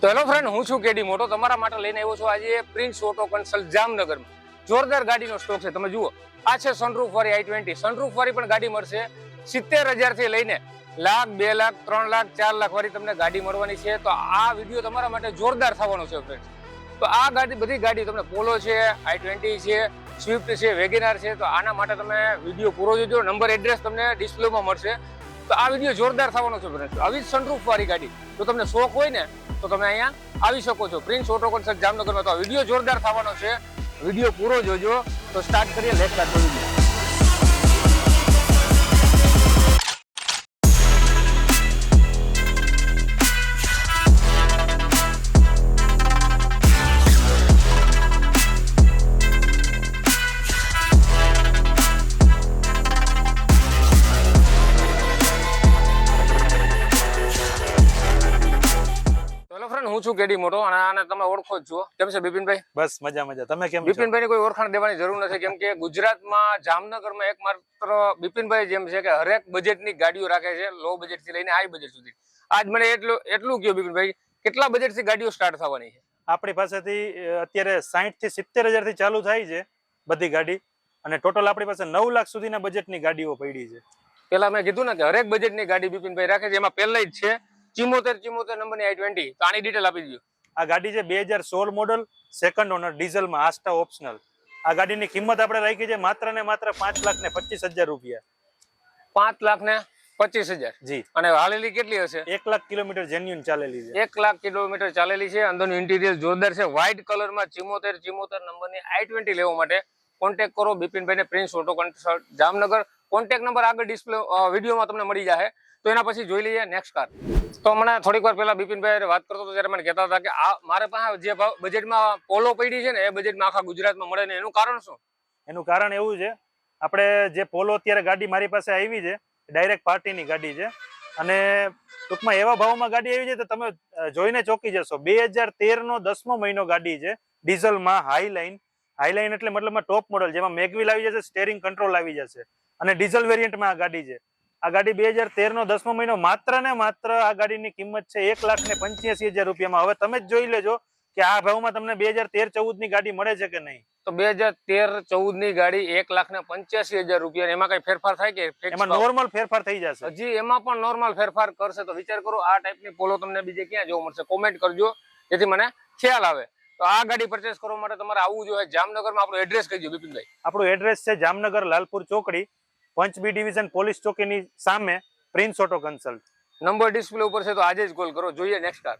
તો hello friend હું છું કેડી મોટો. તમારા માટે લઈને આવ્યો છું આજે પ્રિન્સ ઓટો કન્સલ્ટ જામનગરમાં. જોરદાર ગાડીનો સ્ટોક છે. તમે જુઓ, આ છે સનરૂફ વાળી આઈ ટ્વેન્ટી સનરૂફ વાળી પણ ગાડી મળશે સિત્તેર હજારથી લઈને લાખ, બે લાખ, ત્રણ લાખ, ચાર લાખ વાળી તમને ગાડી મળવાની છે. તો આ વીડિયો તમારા માટે જોરદાર થવાનો છે ફ્રેન્ડ તો આ ગાડી, બધી ગાડી તમને પોલો છે આઈ ટ્વેન્ટી છે સ્વિફ્ટ છે વેગેનાર છે. તો આના માટે તમે વીડિયો પૂરો જોજો. નંબર એડ્રેસ તમને ડિસ્પ્લેમાં મળશે. તો આ વીડિયો જોરદાર થવાનો છે ફ્રેન્ડ આવી સનરૂફ વાળી ગાડી. જો તમને શોખ હોય ને તો તમે અહીંયા આવી શકો છો. પ્રિન્સ ઓટો કોન્સર્ટ જામનગરમાં તો વીડિયો જોરદાર થવાનો છે. વીડિયો પૂરો જોજો. તો સ્ટાર્ટ કરીએ લેટ સ્ટાર્ટ કેડી મોટો અને આને તમે ઓળખો જ છો કેમ છે બિપિનભાઈ? બસ મજા મજા. તમે કેમ બિપિનભાઈ ની કોઈ ઓળખાણ દેવાની જરૂર નથી. કેમ કે ગુજરાતમાં જામનગરમાં એક માત્ર બિપિનભાઈ જેમ છે કે હરેક બજેટની ગાડીઓ રાખે છે લો બજેટથી લઈને હાઈ બજેટ સુધી. આજ મને એટલું એટલું કહ્યું બિપિનભાઈ કેટલા બજેટથી ગાડીઓ સ્ટાર્ટ થવાની છે? આપણી પાસેથી અત્યારે સાહીઠથી સિત્તેર હજારથી ચાલુ થાય છે બધી ગાડી. અને ટોટલ આપણી પાસે નવ લાખ સુધીના બજેટની ગાડીઓ પડી છે. પેલા મેં કીધું ને કે હરેક બજેટની ગાડી બિપિનભાઈ રાખે છે. એમાં પહેલા જ છે. ચિમોતેર ચિમોતેર નંબરની આઈ ટ્વેન્ટી તો આની ડિટેલ આપી દીધું આ ગાડી છે બે હજાર સોળ મોડલ સેકન્ડ ઓનર ડીઝલમાં આસ્ટા ઓપ્શનલ આ ગાડીની કિંમત આપણે રાખી છે માત્ર ને માત્ર પાંચ લાખ ને પચીસ હજાર રૂપિયા. પાંચ લાખ ને પચીસ હજાર. જી. અને હાલેલી કેટલી હશે? એક લાખ કિલોમીટર જેન્યુન ચાલેલી છે. એક લાખ કિલોમીટર ચાલેલી છે. અંદરનું ઇન્ટિરિયર જોરદાર છે. વ્હાઇટ કલરમાં ચિમોતેર ચિમોતેર નંબરની આઈ ટ્વેન્ટી લેવા માટે કોન્ટેક કરો. બિપિનભાઈને Prince Auto Consult Jamnagar. Contact number આગળ ડિસ્પ્લે વિડીયોમાં તમને મળી જશે તો એના પછી જોઈ લઈએ નેક્સ્ટ કાર તો હમણાં થોડીક વાર પહેલા બિપિનભાઈ વાત કરતો હતો ત્યારે મને કહેતા હતા કે આ મારે પાસે જે બજેટમાં પોલો પડી છે ને, એ બજેટમાં આખા ગુજરાતમાં મળે ને, એનું કારણ શું? એનું કારણ એવું છે, આપણે જે પોલો અત્યારે ગાડી મારી પાસે આવી છે ડાયરેક્ટ પાર્ટીની ગાડી છે, અને ટૂંકમાં એવા ભાવમાં ગાડી આવી છે તો તમે જોઈને ચોકી જશો. બે હજાર તેરનો દસમો મહિનો ગાડી છે, ડીઝલમાં હાઈલાઇન હાઈલાઇન એટલે મતલબમાં ટોપ મોડલ જેમાં મેગવીલ આવી જશે સ્ટેરિંગ કંટ્રોલ આવી જશે, અને ડીઝલ વેરિયન્ટમાં આ ગાડી છે. આ ગાડી બે હજાર તેર નો દસમો મહિનો માત્ર ને માત્ર આ ગાડીની કિંમત છે એક લાખ ને પંચ્યાસી હજાર રૂપિયામાં. હવે તમે જ જોઈ લેજો કે આ ભાવમાં તમને બે હજાર તેર ચૌદની ગાડી મળે છે કે નહીં. તો બે હજાર તેર ચૌદની ગાડી એક લાખ ને પંચ્યાસી હજાર રૂપિયા. એમાં કઈ ફેરફાર થાય કે એમાં નોર્મલ ફેરફાર થઈ જશે. હજી એમાં પણ નોર્મલ ફેરફાર કરશે. તો વિચાર કરો આ ટાઈપની પોલો તમને બીજે ક્યાં જોવા મળશે? કોમેન્ટ કરજો. જેથી મને ખ્યાલ આવે. તો આ ગાડી પરચેસ કરવા માટે તમારે આવવું જોઈએ જામનગરમાં. આપણું એડ્રેસ કહીજો બિપિનભાઈ. આપણું એડ્રેસ છે જામનગર લાલપુર ચોકડી. પંચ બી ડિવિઝન પોલીસ ચોકીની સામે Prince Auto Consult. Number display ઉપર છે તો આજે જ કોલ કરો. જોઈએ નેક્સ્ટ કાર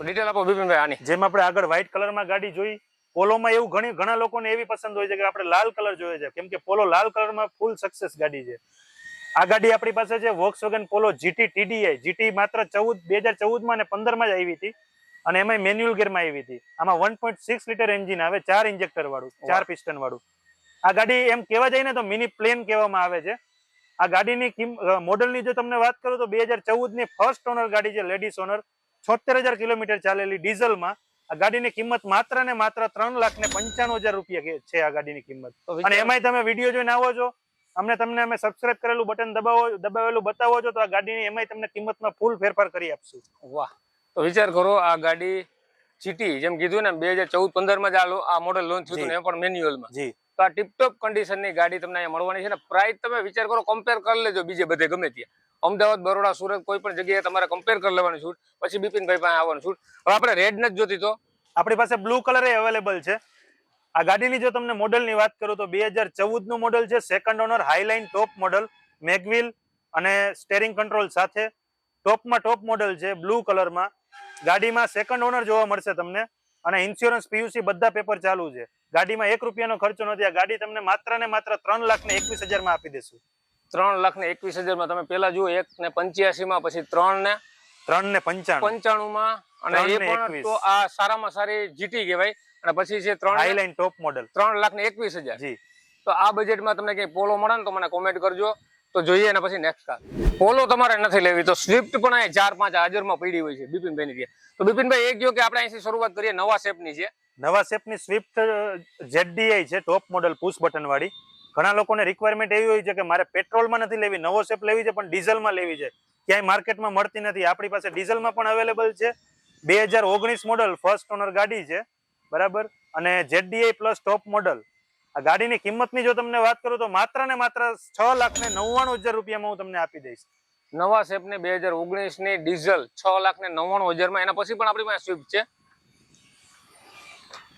ડિટેલ આપો બિપિનભાઈ આની. જેમ આપણે આગળ વ્હાઇટ કલરમાં ગાડી જોઈ પોલોમાં એવું ઘણી ઘણા લોકોને એવી પસંદ હોય છે કે આપણે લાલ કલર જોઈએ છે. કેમ કે પોલો લાલ કલરમાં ફૂલ સક્સેસ ગાડી છે. આ ગાડી આપણી પાસે છે વોક્સવેગન પોલો જીટી ટીડીઆઈ જીટી માત્ર ચૌદ બે હજાર ચૌદમાં અને પંદરમાં જ આવી હતી. અને એમાં મેન્યુઅલ ગેરમાં આવી હતી. આમાં one point six litre engine આવે ચાર ઇન્જેક્ટર વાળું ચાર પિસ્ટન વાળું. આ ગાડી એમ કહેવા જાય ને તો મિની પ્લેન કહેવામાં આવે છે. આ ગાડીની મોડલની જો તમને વાત કરું તો બે હજાર ફર્સ્ટ ઓનર ગાડી છે લેડીઝ ઓનર છોતેર હજાર કિલોમીટર ચાલેલી ડીઝલમાં આ ગાડીની કિંમત માત્ર ને માત્ર ત્રણ લાખ ને પંચાણું હજાર રૂપિયા છે આ ગાડીની કિંમત. અને એમાંય તમે વીડિયો જોઈને આવો છો. અમને તમને અમે સબસ્ક્રાઇબ કરેલું બટન દબાવો દબાવેલું બતાવો છો તો આ ગાડીની એમાંય તમને કિંમતમાં ફૂલ ફેરફાર કરી આપશું. વાહ. તો વિચાર કરો આ ગાડી જીટી જેમ કીધું ને બે હજાર ચૌદ પંદરમાં જ આ મોડલ લોન્ચ થયું ને પણ મેન્યુઅલમાં જી. તો આ ટીપટોપ કન્ડિશનની ગાડી તમને અહીંયા મળવાની છે ને પ્રાઇસ તમે વિચાર કરો કમ્પેર કરી લેજો બીજે બધે ગમે ત્યાં. અમદાવાદ, બરોડા, સુરત કોઈ પણ જગ્યાએ તમારે કમ્પેર કરી લેવાનું છૂટ પછી બિપિનભાઈ પાસે આવવાનું છૂટ હવે આપણે રેડ નથી જોતી તો? આપણી પાસે બ્લુ કલર અવેલેબલ છે. આ ગાડીની જો તમને મોડલની વાત કરું તો બે હજાર ચૌદનું મોડલ છે second owner highline top model mag wheel અને સ્ટેરિંગ કંટ્રોલ સાથે. ટોપમાં ટોપ મોડલ છે બ્લુ કલરમાં ગાડીમાં સેકન્ડ ઓનર જોવા મળશે તમને. અને ઇન્સ્યોરન્સ પીયુસી બધા પેપર ચાલુ છે. ગાડીમાં એક રૂપિયાનો ખર્ચો નથી આ ગાડી તમને માત્ર ને માત્ર ત્રણ લાખ ને એકવીસ હજારમાં આપી દેશું. ત્રણ લાખ ને એકવીસ હજારમાં તમે પેલા જુઓ એક ને પંચ્યાસી માં પછી ત્રણ ને ત્રણ ને પંચાણું. પંચાણું માં અને એ પણ એકવીસ. તો આ સારામાં સારી જીટી કહેવાય. અને પછી છે ત્રણ હાઈલાઈન ટોપ મોડલ ત્રણ લાખ ને એકવીસ હજાર. જી. તો આ બજેટમાં તમને કઈ પોલો મળે ને તો મને કોમેન્ટ કરજો. તો જોઈએ અને પછી નેક્સ્ટ કાર પોલો તમારે નથી લેવી. તો સ્વિફ્ટ પણ અહીંયા ચાર પાંચ હાજરમાં પડી હોય છે. બિપિનભાઈની ત્યાં તો બિપિનભાઈ એ કહ્યું કે આપણે અહીંથી શરૂઆત કરીએ. નવા શેપની છે. નવા શેપની સ્વિફ્ટ જેડડીઆઈ છે ટોપ મોડલ પુશ બટનવાળી ઘણા લોકોને રિક્વાયરમેન્ટ એવી હોય છે કે મારે પેટ્રોલમાં નથી લેવી, નવો શેપ લેવી છે, પણ ડીઝલમાં લેવી છે. ક્યાંય માર્કેટમાં મળતી નથી. આપણી પાસે ડીઝલમાં પણ અવેલેબલ છે. બે હજાર ઓગણીસ મોડલ ફર્સ્ટ ઓનર ગાડી છે, બરાબર? અને જેડીઆઈ પ્લસ ટોપ મોડલ આ ગાડીની કિંમતની જો તમને વાત કરું તો માત્ર ને માત્ર છ લાખ ને નવ્વાણું હજાર રૂપિયામાં હું તમને આપી દઈશ. નવા શેપની બે હજાર ઓગણીસની ડીઝલ છ લાખ ને નવ્વાણું હજારમાં. એના પછી પણ આપણી પાસે સ્વિફ્ટ છે.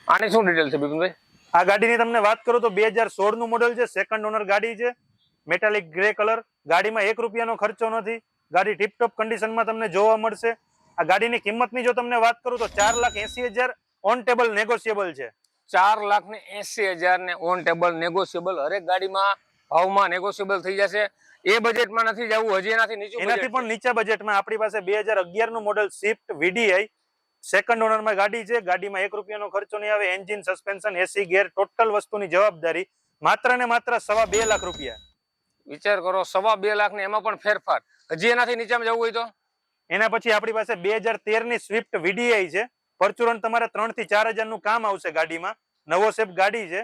આની શું ડિટેલ છે બિપિનભાઈ આ ગાડીની તમને વાત કરું તો બે હજાર સોળનું મોડલ છે સેકન્ડ ઓનર ગાડી છે મેટાલિક ગ્રે કલર ગાડીમાં એક રૂપિયાનો ખર્ચો નથી. ગાડી ટીપટોપ કન્ડિશનમાં તમને જોવા મળશે. આ ગાડીની કિંમતની જો તમને વાત કરું તો ચાર લાખ એસી હજાર ઓન ટેબલ નેગોશિયેબલ છે. ચાર લાખ ને એસી હજાર ને ઓન ટેબલ નેગોશિયેબલ હરેક ગાડીમાં ભાવમાં નેગોશિયેબલ થઈ જશે. એ બજેટમાં નથી જવું હજી એનાથી નીચે એનાથી પણ નીચા બજેટમાં આપણી પાસે બે હજાર અગિયારનું મોડલ સ્વિફ્ટ વીડીઆઈ સેકન્ડ ઓનરમાં ગાડી છે. ગાડીમાં એક રૂપિયાનો ખર્ચો નહીં આવે. Engine suspension AC gear total વસ્તુની જવાબદારી માત્ર ને માત્ર સવા બે લાખ રૂપિયા. વિચાર કરો સવા બે લાખ ને એમાં પણ ફેરફાર. હજી એનાથી નીચામાં જવું હોય તો? એના પછી આપણી પાસે બે હજાર તેરની સ્વિફ્ટ વીડીઆઈ છે. પરચુરણ તમારે ત્રણથી ચાર હજારનું કામ આવશે ગાડીમાં. નવો સેફ ગાડી છે.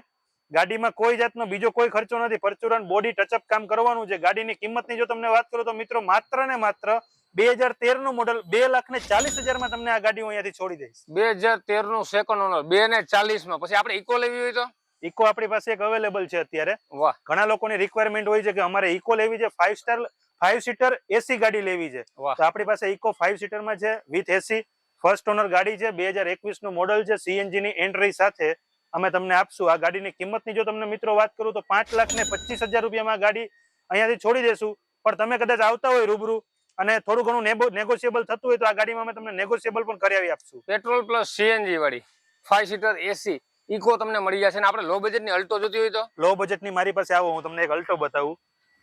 ગાડીમાં કોઈ જાતનો બીજો કોઈ ખર્ચો નથી. પરચુરણ બોડી ટચઅપ કામ કરવાનું છે. ગાડીની કિંમતની જો તમને વાત કરું તો મિત્રો માત્ર ને માત્ર બે હજાર તેરનું મોડલ બે લાખ ને ચાલીસ હજારમાં તમને આ ગાડી હું અહીંયાથી છોડી દઈશ. બે હજાર તેરનું સેકન્ડ ઓનર બે ને ચાલીસમાં. પછી આપણે ઇકો લેવી હોય તો? ઇકો આપણી પાસે એક અવેલેબલ છે અત્યારે. વાહ. ઘણા લોકોની રિક્વાયરમેન્ટ હોય છે કે અમારે ઇકો લેવી છે five star five seater AC ગાડી લેવી છે. તો આપણી પાસે ઇકો ફાઈવ સીટરમાં છે વિથ એસી ફર્સ્ટ ઓનર ગાડી છે બે હજાર એકવીસનું મોડલ છે સીએનજી ની એન્ટ્રી સાથે. અમે તમને આપશું. આ ગાડીની કિંમતની જો તમને મિત્રો વાત કરું તો પાંચ લાખ ને પચીસ હજાર રૂપિયામાં ગાડી અહીંયાથી છોડી દેશું. પણ તમે કદાચ આવતા હોય રૂબરૂ અને થોડું ઘણું નેગોશિયેબલ થતું હોય તો આ ગાડીમાં અમે તમને નેગોશિયેબલ પણ કરાવી આપશું. પેટ્રોલ પ્લસ સીએનજી વાળી ફાઈવ સીટર એસી ઇકો તમને મળી જશે ને આપણે લો બજેટની અલ્ટો જોતી હોય તો? લો બજેટની મારી પાસે આવો હું તમને એક અલ્ટો બતાવું.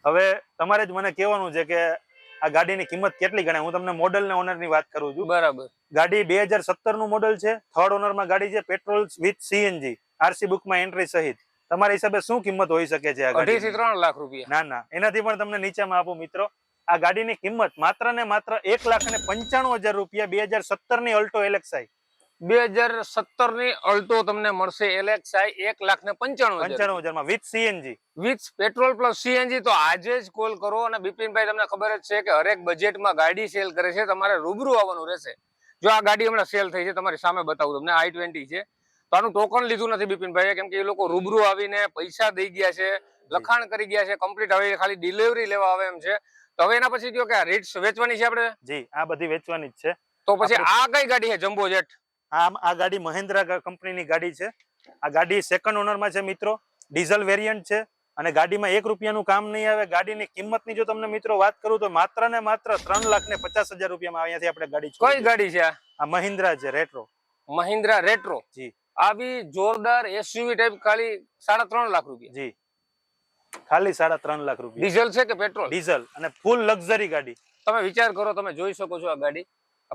હવે તમારે જ મને કહેવાનું છે કે આ ગાડીની કિંમત કેટલી ગણાય? હું તમને મોડલ ને ઓનરની વાત કરું છું. બરાબર. ગાડી બે હજાર સત્તરનું મોડલ છે થર્ડ ઓનરમાં ગાડી છે પેટ્રોલ વિથ સીએનજી આરસી બુકમાં એન્ટ્રી સહિત. તમારા હિસાબે શું કિંમત હોઈ શકે છે આ અઢી થી ગાડી ત્રણ લાખ રૂપિયા. ના ના. એનાથી પણ તમને નીચામાં આપું મિત્રો. આ ગાડીની કિંમત માત્ર ને માત્ર એક લાખ અને પંચાણું હજાર રૂપિયા બે હજાર સત્તરની અલ્ટો એલેક્સાઈ. બે હજાર સત્તરની અલ્ટો તમને મળશે એલેક્સાઈ એક લાખ ને પંચાણું હજાર. માં with CNG. With petrol plus CNG તો આજે જ કોલ કરો અને બિપિનભાઈ તમને ખબર જ છે કે હરેક બજેટમાં ગાડી સેલ કરે છે તમારે રૂબરૂ આવવાનું રહેશે. જો આ ગાડી હમણાં સેલ થઈ છે તમારી સામે બતાવું તમને આઈ ટ્વેન્ટી છે. તો આનું ટોકન લીધું નથી બિપિનભાઈ કેમ કે એ લોકો રૂબરૂ આવીને પૈસા દઈ ગયા છે લખાણ કરી ગયા છે કમ્પ્લીટ હવે ખાલી ડિલિવરી લેવા આવે એમ છે. તો હવે એના પછી કયો કે રીટ્સ વેચવાની છે આપણે? જી આ બધી વેચવાની જ છે. તો પછી આ કઈ ગાડી છે જમ્બો જેટ? આ આ ગાડી મહિન્દ્રા કંપનીની ગાડી છે. આ ગાડી સેકન્ડ ઓનરમાં છે મિત્રો. ડીઝલ વેરિયન્ટ છે. અને ગાડીમાં એક રૂપિયાનું કામ નહીં આવે. ગાડીની કિંમતની જો તમને મિત્રો વાત કરું તો માત્ર ને માત્ર ત્રણ લાખ ને પચાસ હજાર રૂપિયામાં અહીંયાથી આપણે ગાડી કઈ ગાડી છે આ? આ મહિન્દ્રા છે રેટ્રો મહિન્દ્રા રેટ્રો જી. આવી જોરદાર એસયુવી ટાઈપ ખાલી સાડા ત્રણ લાખ રૂપિયા. જી. ખાલી સાડા ત્રણ લાખ રૂપિયા. ડીઝલ છે કે પેટ્રોલ? ડીઝલ અને ફૂલ લક્ઝરી ગાડી. તમે વિચાર કરો તમે જોઈ શકો છો આ ગાડી.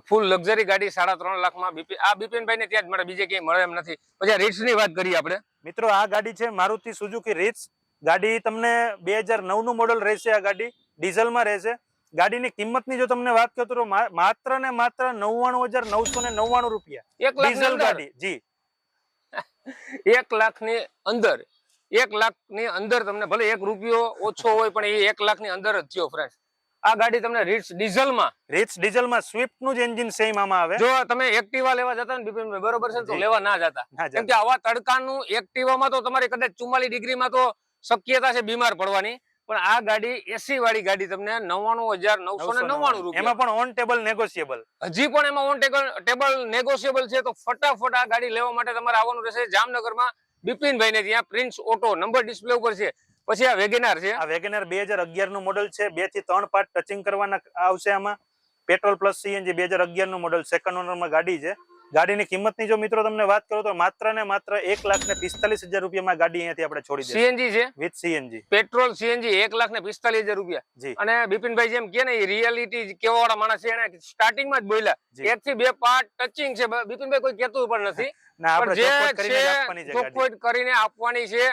ફૂલ લક્ઝરી ગાડી સાડા ત્રણ લાખમાં બીપી આ બિપિનભાઈ ને ત્યાં જ મળે બીજે ક્યાંય મળે એમ નથી. પછી રીટ્સની વાત કરીએ આપણે. મિત્રો આ ગાડી છે મારુતિ સુઝુકી રીટ્સ ગાડી તમને બે હજાર નવનું મોડલ રહેશે આ ગાડી. ડીઝલમાં રહેશે. ગાડીની કિંમતની જો તમને વાત કરો તો માત્ર ને માત્ર નવ્વાણું હજાર નવસો ને નવ્વાણું રૂપિયા. ડીઝલ ગાડી જી. એક લાખની અંદર? એક લાખની અંદર તમને ભલે એક રૂપિયો ઓછો હોય પણ એ એક લાખની અંદર જ થયો ફ્રેન્ડ આ ગાડી તમને રીટ્સ ડીઝલમાં રીચ ડીઝલમાં સ્વિફ્ટનું જ એન્જિન સેમ આમાં આવે. જો તમે એક્ટિવા લેવા જતા ને બિપિનભાઈ બરોબર છે તો લેવા ના જતા. કેમ કે આવા તડકાનું એક્ટિવામાં તો તમારે કદાચ ચુમ્માલીસ ડિગ્રીમાં તો શક્યતા છે બીમાર પડવાની. પણ આ ગાડી એસી વાળી ગાડી તમને નવ્વાણું હજાર નવસો ને નવ્વાણું રૂપિયા. એમાં પણ ઓન ટેબલ નેગોશિયેબલ હજી પણ એમાં ઓન ટેબલ ટેબલ નેગોશિયેબલ છે તો ફટાફટ આ ગાડી લેવા માટે તમારે આવવાનું રહેશે. જામનગરમાં બિપિનભાઈ ને ત્યાં પ્રિન્સ ઓટો નંબર ડિસ્પ્લે ઉપર છે. પછી આ વેગેનાર છે. આ વેગેનાર બે હજાર અગિયારનું મોડલ છે. બેથી ત્રણ પાર્ટ ટચિંગ કરવાના આવશે આમાં. પેટ્રોલ પ્લસ સીએનજી બે હજાર અગિયારનું મોડલ સેકન્ડ ઓનરમાં ગાડી છે. ગાડીની કિંમતની જો મિત્રો તમને વાત કરું તો માત્ર ને માત્ર એક લાખ ને પિસ્તાલીસ હજાર રૂપિયામાં ગાડી અહીંયાથી આપણે છોડી સીએનજી છે? With CNG. પેટ્રોલ સીએનજી એક લાખ ને પિસ્તાલીસ હજાર રૂપિયા. જી. અને બિપિનભાઈ જેમ કે ને રિયાલિટી કેવા વાળા માણસ છે એને સ્ટાર્ટિંગમાં જ બોલ્યા. એક થી બે પાર્ટ ટચિંગ છે. બિપિનભાઈ કોઈ કેતું પણ નથી. કરીને આપવાની છે.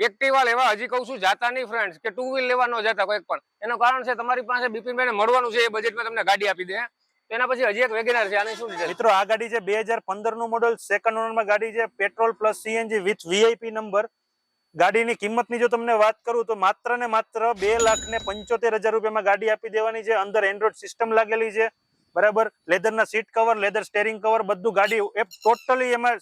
એક્ટિવા લેવા હજી કહું છું જાતા નહીં ફ્રેન્ડ કે ટુ વ્હીલ લેવા ન જતા કોઈક પણ. એનું કારણ છે તમારી પાસે બિપિનભાઈ ને મળવાનું છે એ બજેટમાં તમને ગાડી આપી દે. એના પછી હજી એક વેગેનાર શું detail? મિત્રો, આ ગાડી છે બે હજાર પંદરનું મોડલ સેકન્ડ ઓનરમાં ગાડી છે petrol plus CNG with VIP number ગાડીની કિંમતની જો તમને વાત કરું તો માત્ર ને માત્ર બે લાખ ને પંચોતેર હજાર રૂપિયામાં ગાડી આપી દેવાની છે. અંદર એન્ડ્રોઈડ સિસ્ટમ લાગેલી છે. બરાબર? લેધરના seat cover leather steering cover બધું ગાડી એ ટોટલી એમાં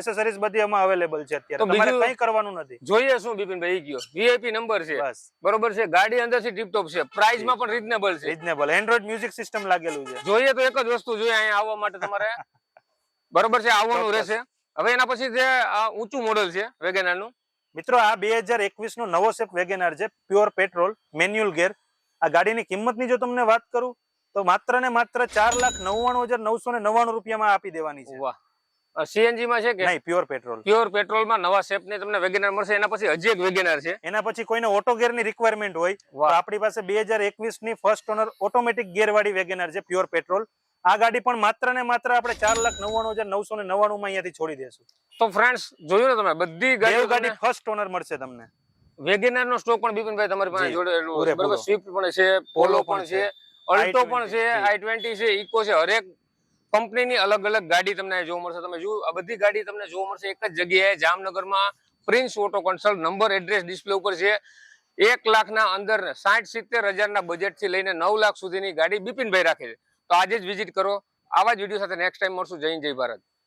એસેસરીઝ બધી એમાં અવેલેબલ છે અત્યારે. તમારે કંઈ કરવાનું નથી. જોઈએ શું બિપિનભાઈ ગયો વીઆઈપી નંબર છે. બસ. બરોબર છે? ગાડી અંદરથી ટીપટોપ છે. પ્રાઇસમાં પણ રીઝનેબલ છે. રીઝનેબલ એન્ડ્રોઇડ મ્યુઝિક સિસ્ટમ લાગેલું છે. જોઈએ તો એક જ વસ્તુ જોઈએ અહીંયા આવવા માટે તમારે. બરોબર છે? આવવાનું રહેશે. હવે એના પછી જે આ ઊંચું મોડલ છે વેગેનારનું મિત્રો આ બે હજાર એકવીસ નો નવો શેપ વેગેનાર છે. પ્યોર પેટ્રોલ મેન્યુઅલ ગેર આ ગાડીની કિંમતની જો તમને વાત કરું તો માત્ર ને માત્ર ચાર લાખ નવ્વાણું હજાર નવસો ને નવ્વાણું રૂપિયામાં આપી દેવાની છે. વાહ. સીએનજી માં છે કે? નહીં પ્યોર પેટ્રોલ પ્યોર પેટ્રોલમાં નવા શેપની તમને વેગેનર મળશે એના પછી હજી એક વેગેનર છે. એના પછી કોઈને ઓટો ગેરની રિક્વાયરમેન્ટ હોય તો આપણી પાસે બે હજાર એકવીસની ફર્સ્ટ ઓનર ઓટોમેટિક ગેર વાળી વેગેનર છે પ્યોર પેટ્રોલ આ ગાડી પણ માત્ર ને માત્ર આપણે ચાર લાખ નવ્વાણું હજાર નવસો ને નવ્વાણું માં અહીંયાથી છોડી દેશું. તો ફ્રેન્ડ્સ જોયું ને તમે? બધી ગાડીઓ ગાડી ફર્સ્ટ ઓનર મળશે તમને. વેગેનાર નો સ્ટોક પણ બિપિનભાઈ તમારી પાસે જોડેલું. બરોબર સ્વિફ્ટ પણ છે પોલો પણ છે, અલ્ટો પણ છે જી. આઈ ટ્વેન્ટી છે ઇકો છે. હરેક કંપનીની અલગ અલગ ગાડી તમને જોવા મળશે. તમે જુઓ આ બધી ગાડી તમને જોવા મળશે એક જ જગ્યાએ. જામનગરમાં Prince Auto Consult number address display ઉપર છે. એક લાખના અંદર સાઠ સિત્તેર હજારના બજેટથી લઈને નવ લાખ સુધીની ગાડી બિપિનભાઈ રાખે છે. તો આજે જ વિઝિટ કરો. આવા જ વીડિયો સાથે નેક્સ્ટ ટાઈમ મળશું. જય જય ભારત.